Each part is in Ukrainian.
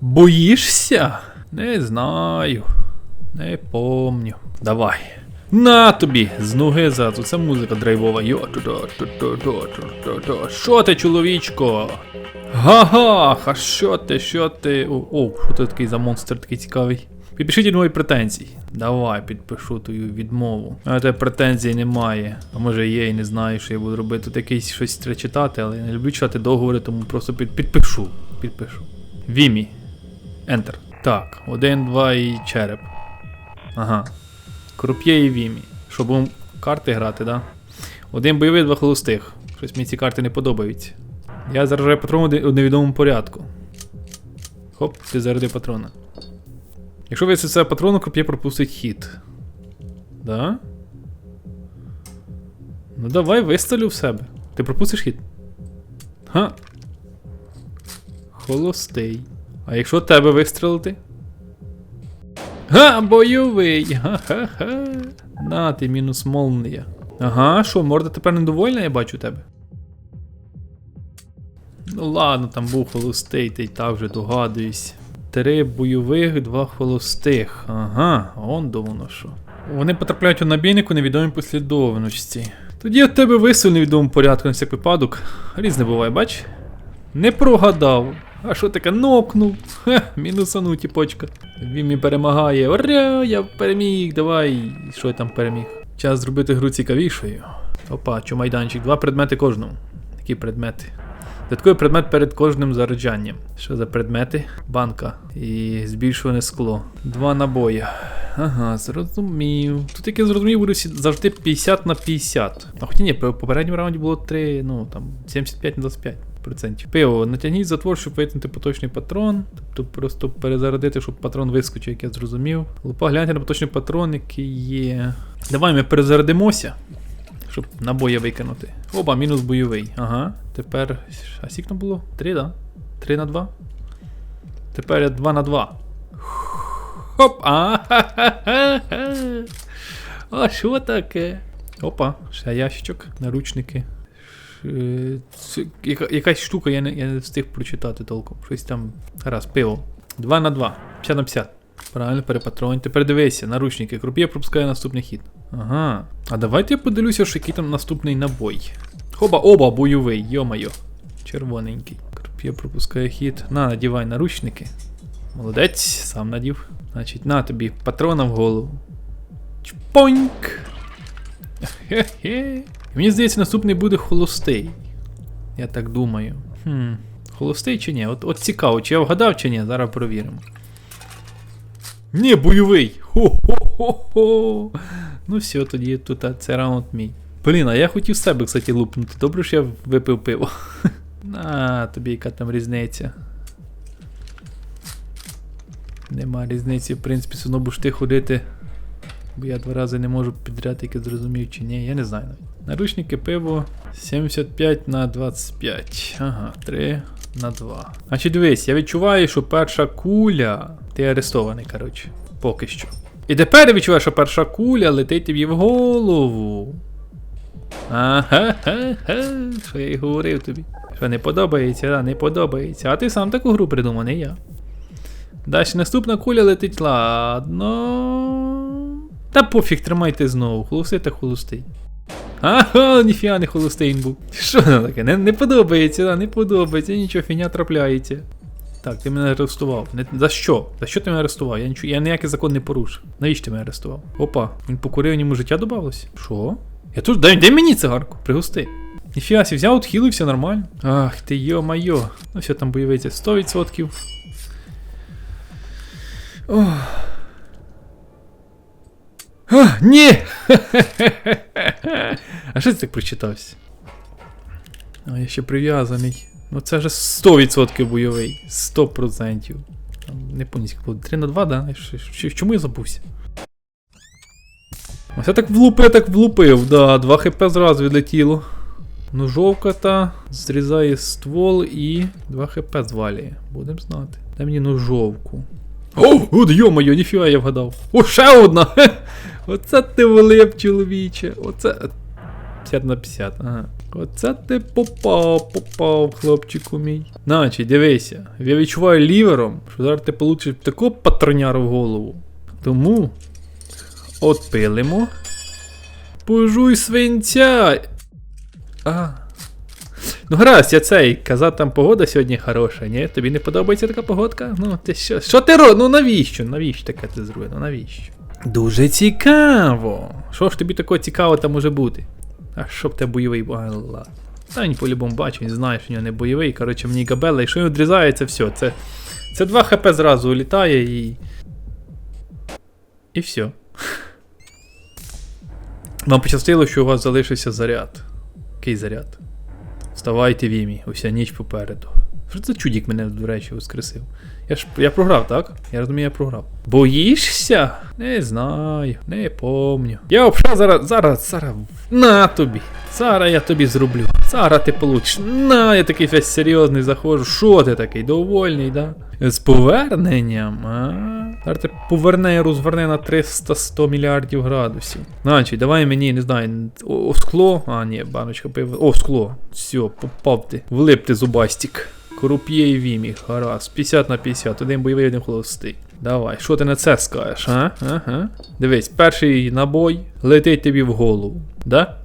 Боїшся? Не знаю. Не помню. Давай. На тобі! З ноги зразу. Це музика драйвова. Йо, Що ти, чоловічко? Га-га! А що ти, що ти? О, о, що ти такий за монстр такий цікавий? Підпишіть мої претензії. Давай, підпишу твою відмову. А тебе претензій немає. А може є і не знаю, що я буду робити. Тут якийсь щось треба читати, але я не люблю читати договори, тому просто під, підпишу. Підпишу. Вімі. Enter. Так, один, два і череп. Ага. Круп'є і Вімі. Щоб будемо карти грати, да? Один бойовий, два холостих. Щось мені ці карти не подобаються. Я заражаю патрон у невідомому порядку. Хоп, ти заряди патрона. Якщо ви це патрону, круп'є пропустить хід. Да? Ну давай вистрілю в себе. Ти пропустиш хід? Ха. Холостий. А якщо тебе вистрелити? Га, бойовий! Ха-ха-ха. На, ти мінус молнія. Ага, що, морда тепер недовольна, я бачу тебе. Ну ладно, там був холостий, ти й так вже догадуюсь. Три бойових, два холостих. Ага, он до воно що. Вони потрапляють у набійник у невідомій послідовності. Тоді от тебе висунув невідомому порядку на всяк випадок. Різне буває, бач? Не прогадав. А що таке нокнув? Хе, мінусану тіпочка. Він мені перемагає. Ура, я переміг, давай. Що я там переміг? Час зробити гру цікавішою. Опа, що майданчик. Два предмети кожному. Які предмети? Додатковий предмет перед кожним заряджанням. Що за предмети? Банка і збільшуване скло. Два набої. Ага, зрозумів. Тут як я зрозумів, буде завжди 50 на 50. А хоча ні, по попередньому раунді було 3, ну там 75 на 25 процентів. Пиво, натягніть затвор, щоб витягнути поточний патрон. Тобто просто перезарядити, щоб патрон вискочив, як я зрозумів. Лупа, гляньте на поточний патрон, який є. Давай ми перезарядимося. Щоб набої викинути. Оба, мінус бойовий. Ага. Тепер. А там було? 3, да? 3 на 2? Тепер я 2 на 2. Хоп! А. А що таке? Опа, ще ящичок, наручники. Це яка- якась штука, я не, я не встиг прочитати толком. Щось там. Гаразд, пиво. 2 на 2. 50 на 50. Правильно, перепатронь. Тепер дивися, наручники. Круп'є пропускає наступний хід. Ага. А давайте я подивлюся, що який там наступний набой. Хоба, оба, бойовий, йо-майо. Червоненький. Круп'є пропускає хід. На, надівай наручники. Молодець, сам надів. Значить, на тобі патрона в голову. Чпоньк. Хе-хе. Мені здається, наступний буде холостий. Я так думаю. Хм. Холостий чи ні? От, от цікаво, чи я вгадав, чи ні, зараз провіримо. Ні, бойовий! Хо-хо-хо-хо! Ну все, тоді тут це раунд мій. Блін, а я хотів себе, кстати, лупнути. Добре, що я випив пиво. На, тобі яка там різниця. Нема різниці, в принципі, все одно будеш ти ходити. Бо я два рази не можу підряд, яке зрозумів чи ні, я не знаю навіть. Наручники пиво 75 на 25. Ага, 3 на 2. Значить, дивись, я відчуваю, що перша куля. Ти арестований, коротше. Поки що. І тепер я відчуваю, що перша куля летить тобі в голову. Ага-ха-ха. Що я й говорив тобі. Що не подобається, да, не подобається. А ти сам таку гру придумав, не я. Далі наступна куля летить, ладно. Та пофіг, тримайте знову. Холостий та холостий. Ага, ніфіга не холостий був. Що це таке? Не, не подобається, не подобається, нічого, фігня трапляється. Так, ти мене арестував. Не, за що? За що ти мене арестував? Я, нічого, я ніякий закон не порушив. Навіщо ти мене арестував? Опа, він покурив, йому життя додавалось? Що? Я тут, дай, дай мені цигарку, пригости. Ніфіга, сі, взяв, отхилив, все нормально. Ах ти йо-майо. Ну все там бойовиться 100%. Ох. А, ні! а що ти так прочитався? А, я ще прив'язаний. Ну це вже 100% бойовий. 100%. Там, не пам'ятаю, було. 3 на 2, да? Чому я забувся? Ось я так влупив, так влупив, да, 2 хп зразу відлетіло. Ножовка та зрізає ствол і 2 хп звалює. Будем знати. Дай мені ножовку. О, от йо-моє, ніфіга я вгадав. О, ще одна! Оце ти влип, чоловіче. Оце. 50 на 50, ага. Оце ти попав, попав, хлопчику мій. Значить, дивися, я відчуваю лівером, що зараз ти получиш такого патроняру в голову. Тому отпилимо. Пожуй свинця. А. Ну гаразд, я цей, казав, там погода сьогодні хороша, ні? Тобі не подобається така погодка? Ну, ти що? Що ти робиш? Ну навіщо? Навіщо таке ти зробив? Ну навіщо? Дуже цікаво. Що ж тобі такого цікавого там може бути? А що б те бойовий А, ладно. Та він по-любому бачу, він знає, що в нього не бойовий. Коротше, мені габела, якщо він відрізається, все. Це, це 2 хп зразу улітає і. І все. Вам пощастило, що у вас залишився заряд. Який заряд? Вставайте, Вімі, уся ніч попереду. Що це чудік мене, до речі, воскресив? Я ж я програв, так? Я розумію, я програв. Боїшся? Не знаю, не помню. Я обша зараз, зараз, зараз. На тобі. Зараз я тобі зроблю. Зараз ти получиш. На, я такий весь серйозний заходжу. Що ти такий? Довольний, да? З поверненням, а? Зараз ти поверне і розверне на 300-100 мільярдів градусів. Значить, давай мені, не знаю, о, о, скло. А, ні, баночка пива. О, скло. Все, попав ти. Влип ти зубастик. Круп'є і вімі, гаразд. 50 на 50, один бойовий, один холостий. Давай, що ти на це скажеш, а? Ага. Дивись, перший набой летить тобі в голову. Да?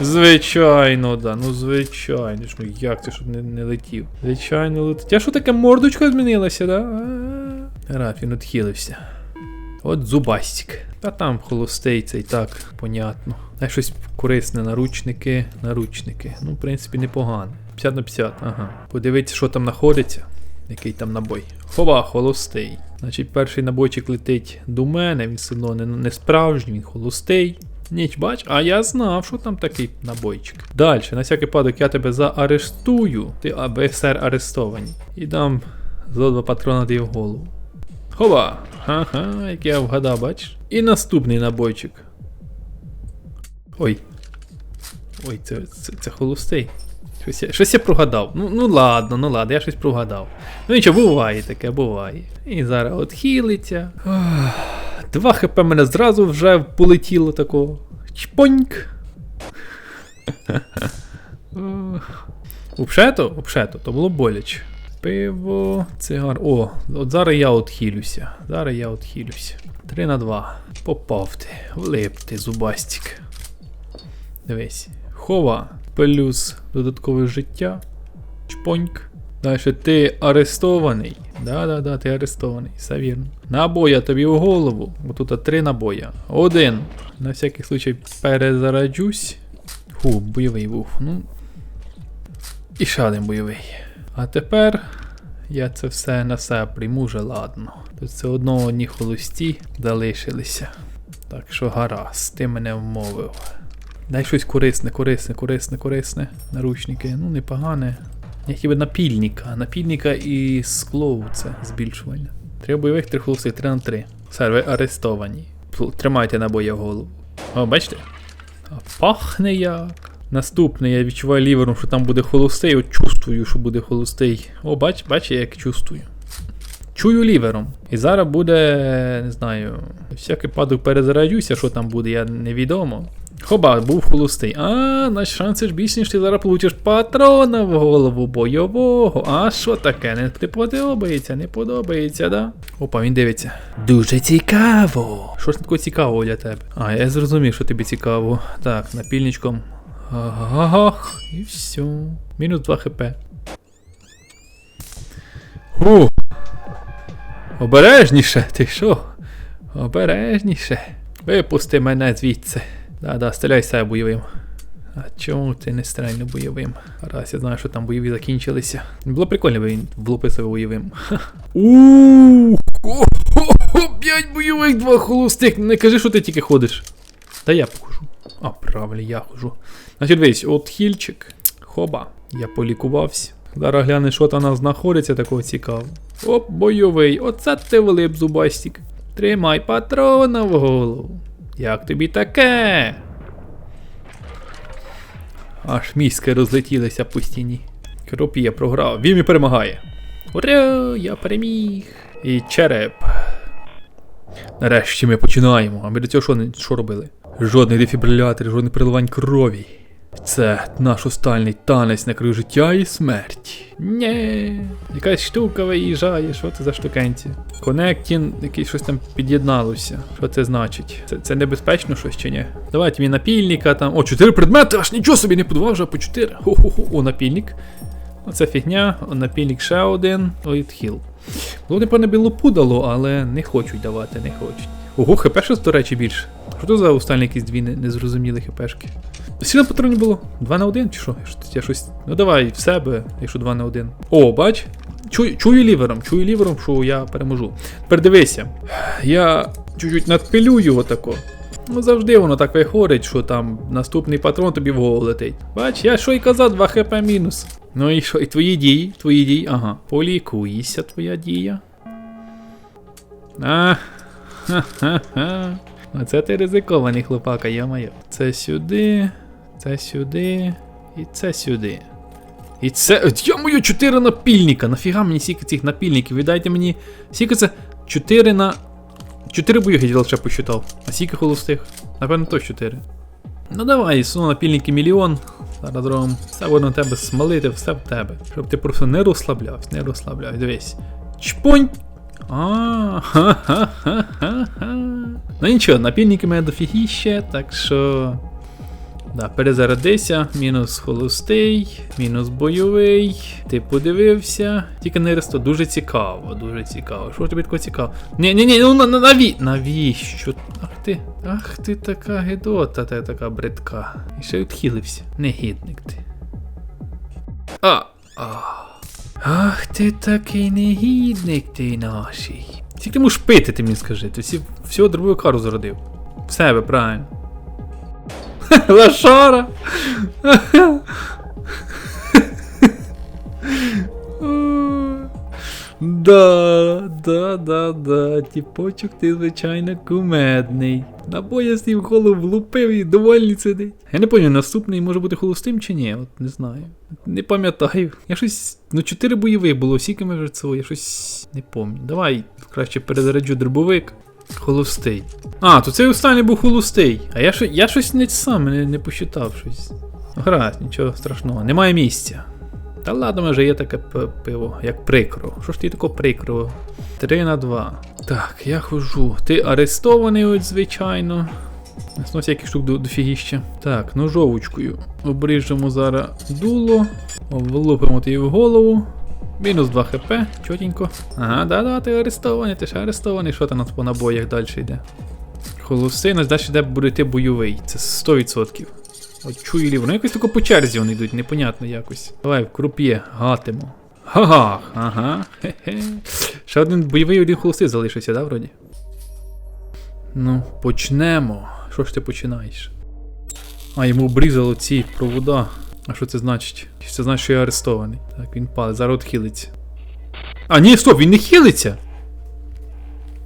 Звичайно, да. Ну звичайно. ж, Ну як це щоб не, не летів? Звичайно летить. А що таке мордочка змінилася, да? Раф, він відхилився. От зубастик. Та там холостей це і так, понятно. Щось корисне, наручники, наручники. Ну, в принципі, непогано. 50 на 50, ага. Подивіться, що там знаходиться. Який там набой. Хова, холостий. Значить, перший набойчик летить до мене, він все одно не, не справжній, він холостий. Ніч, бач, а я знав, що там такий набойчик. Далі, на всякий падок я тебе заарештую. Ти АБСР арестовані. І дам зо два патрона тобі в голову. Хова! Ага, як я вгадав, бачиш? І наступний набойчик. Ой. Ой, це, це, це холостий. Щось я, щось я прогадав. Ну, ну ладно, ну ладно, я щось прогадав. Ну нічого, буває таке, буває. І зараз от хілиться. Два хп мене зразу вже полетіло такого. Чпоньк. Ох. Упшето? Упшето, то було боляче. Пиво, цигар. О, от зараз я отхилюся. Зараз я отхилюся. 3 на 2. Попав ти. Влип ти, зубастик. Дивись. Хова. Плюс додаткове життя. Чпоньк. Далі ти арестований. Да-да-да, ти арестований, все вірно. Набоя тобі в голову. Отут три набоя. Один. На всякий случай перезараджусь. Фу, бойовий був. Ну. І ще один бойовий. А тепер я це все на себе прийму вже ладно. Тут все одно одні холості залишилися. Так що гаразд, ти мене вмовив. Дай щось корисне, корисне, корисне, корисне. Наручники. Ну, непогане. Я хіба напільника. Напільника і скло це збільшування. Три бойових, три холостих, три на три. Все, ви арестовані. Тримайте набої в голову. О, бачите? Пахне як. Наступне, я відчуваю лівером, що там буде холостий. От чувствую, що буде холостий. О, бач, бач, як чувствую. Чую лівером. І зараз буде, не знаю, всякий падок перезарядюся, що там буде, я невідомо. Хоба, був холостий. А, наш шанси ж більш, ніж ти зараз получиш патрона в голову бойового. А що таке? Не не подобається, не подобається, да? Опа, він дивиться. Дуже цікаво. Що ж такого цікавого для тебе? А, я зрозумів, що тобі цікаво. Так, напільничком. Ах, і все. Мінус 2 хп. Фу. Обережніше, ти що? Обережніше. Випусти мене звідси. Да-да, стріляй себе бойовим. А чому ти не стрельно бойовим? Раз я знаю, що там бойові закінчилися. Було прикольно, би він влупив себе бойовим. Ууу! П'ять бойових, два холостих. Не кажи, що ти тільки ходиш. Та я покажу. А, правильно, я хожу. Значить, дивись, от хільчик. Хоба. Я полікувався. Зараз гляне, що там у нас знаходиться такого цікавого. Оп, бойовий. Оце ти влип, зубастик. Тримай патрона в голову. Як тобі таке? Аж мізки розлетілися по стіні. Кропія програв. Вімі перемагає. Ура! Я переміг. І череп. Нарешті ми починаємо. А ми до цього що, що робили? Жодних дефібрилятор, жодних переливань крові. Це наш останній танець на краю життя і смерті. Нє, якась штука виїжджає, що це за штукенці? Коннектін, який щось там під'єдналося. Що це значить? Це, це небезпечно щось чи ні? Давайте мені напільника там. О, чотири предмети, аж нічого собі не подував, вже по чотири. Хо-хо-хо, о, напільник. Оце фігня, о, напільник ще один. Ой, відхил. Було напевно біло пудало, але не хочуть давати, не хочуть. Ого, хп до речі, більше. Що то за останні якісь дві не- незрозумілі хпшки? Скільки патронів було? 2 на 1 чи що? Я щось- Ну давай в себе, якщо 2 на 1. О, бач? Чую, чую лівером, чую лівером, що я переможу. Тепер дивися. Я чуть-чуть надпилю його тако. Ну завжди воно так виходить, що там наступний патрон тобі в голову летить. Бач, я що й казав, 2 хп мінус. Ну і що? І твої дії? Твої дії? Ага. Полікуйся, твоя дія. А, ха-ха-ха. Оце ти ризикований хлопака, я-моє. Це сюди, це сюди, і це сюди. І це. Я мою 4 напільника. Нафіга мені стільки цих напільників? Віддайте мені. Скільки це? 4 на. 4 боїги я лише посчитав. А скільки холостих? Напевно, то 4. Ну давай, суну напільники мільйон. Зараз зробимо. Все буде на тебе смалити, все в тебе. Щоб ти просто не розслаблявся, не розслаблявся. Дивись. Чпонь! Ну нічого, напільники мене дофігіще, так що. Да, перезарядися, мінус холостий, мінус бойовий. Ти подивився. Тільки не ресто, дуже цікаво, дуже цікаво. Що тобі таке цікаво? Ні, ні, ні, ну на, на, наві... навіщо? Ах ти, ах ти така гидота, ти така бридка. І ще відхилився. Негідник ти. А, а. Ах ти такий негідник ти наший. Скільки ти можеш пити, ти мені скажи, ти всі, всього дробову кару зародив. В себе, правильно. Лошара! Да, да, да, да, тіпочок ти, звичайно, кумедний. На поясні в голову влупив і довольний сидить. Я не пам'ятаю, наступний може бути холостим чи ні, от не знаю. Не пам'ятаю. Я щось. Ну, чотири бойових було, скільки ми вже цього, я щось не пам'ятаю. Давай краще перезаряджу дробовик. Холостий. А, то цей останній був холостий. А я, я щось не сам не, не посчитав щось. Ну, Гаразд, нічого страшного. Немає місця. Та ладно, може є таке пиво, як прикро. Що ж ти тако прикро? 3 на 2. Так, я хожу. Ти арестований, от, звичайно. Ну, всяких штук до, дофігіще. Так, ножовочкою. Обріжемо зараз дуло. Влупимо ти в голову. Мінус 2 хп, чотенько. Ага, да-да, ти арестований, ти ж арестований. Що там по набоях далі йде? Холостий, нас далі йде буде йти бойовий. Це 100%. От чую ліво. Ну якось тако по черзі вони йдуть, непонятно якось. Давай, в круп'є, гатимо. Ага, ага. Хе-хе. Ще один бойовий, один холостий залишився, да, вроді? Ну, почнемо. Що ж ти починаєш? А, йому обрізало ці провода. А що це значить? Це значить, що я арестований. Так, він палить, зараз хилиться. А, ні, стоп, він не хилиться!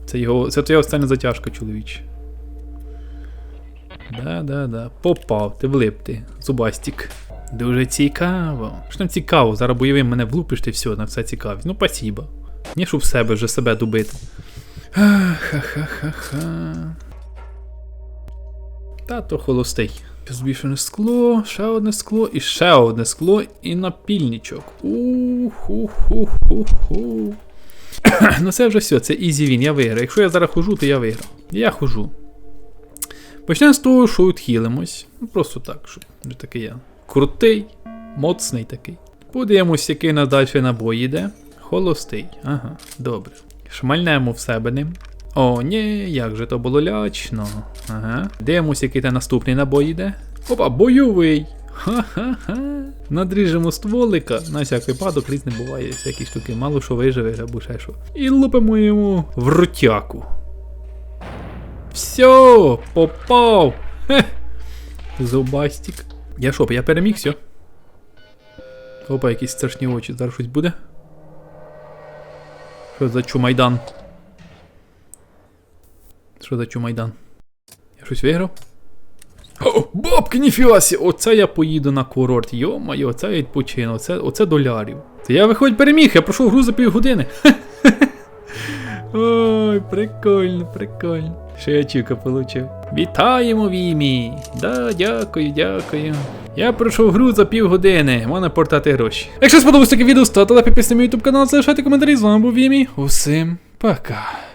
Це його. Це твоя остання затяжка, чоловіче. Да, да, да. Попав, ти влип ти, зубастік. Дуже цікаво. Що там цікаво, зараз бойовим мене влупиш ти все, на все цікавість. Ну, спасибо. Ні, щоб в себе вже себе дубити. Ах, Ха-ха-ха-ха. Та холостий. Збільшене скло, ще одне скло і ще одне скло і напільничок. Уху-ху-ху-ху. ну це вже все, це ізі він, я виграю. Якщо я зараз хожу, то я виграв. Я хожу. Почнемо з того, що відхилимось. Ну просто так, щоб такий я. Крутий, моцний такий. Подивимось, який на далі набой йде. Холостий. Ага, добре. Шмальнемо в себе ним. О, ні, як же то було лячно. Ага. Дивимось, який та наступний набой йде. Опа, бойовий. Ха-ха-ха. Надріжемо стволика. На всяк випадок різне буває, всякі штуки, мало що виживе або ще що. І лупимо йому в ротяку. Все, попав. Хе. Зубастик. Я що, я переміг, все. Опа, якісь страшні очі. Зараз щось буде. Що за чумайдан? Що за чумайдан? Я щось виграв? О, бабки, ніфіга сі! Оце я поїду на курорт. Йо-моє, оце я відпочину, оце, оце долярів. Це я виходь переміг, я пройшов гру за півгодини. Ой, прикольно, прикольно. Ще я чіка получив. Вітаємо, Вімі! Да, дякую, дякую. Я пройшов гру за півгодини, можна портати гроші. Якщо сподобалось таке відео, ставте лайк, підписуйте мій ютуб канал, залишайте коментарі. З вами був Вімі. Усім пока.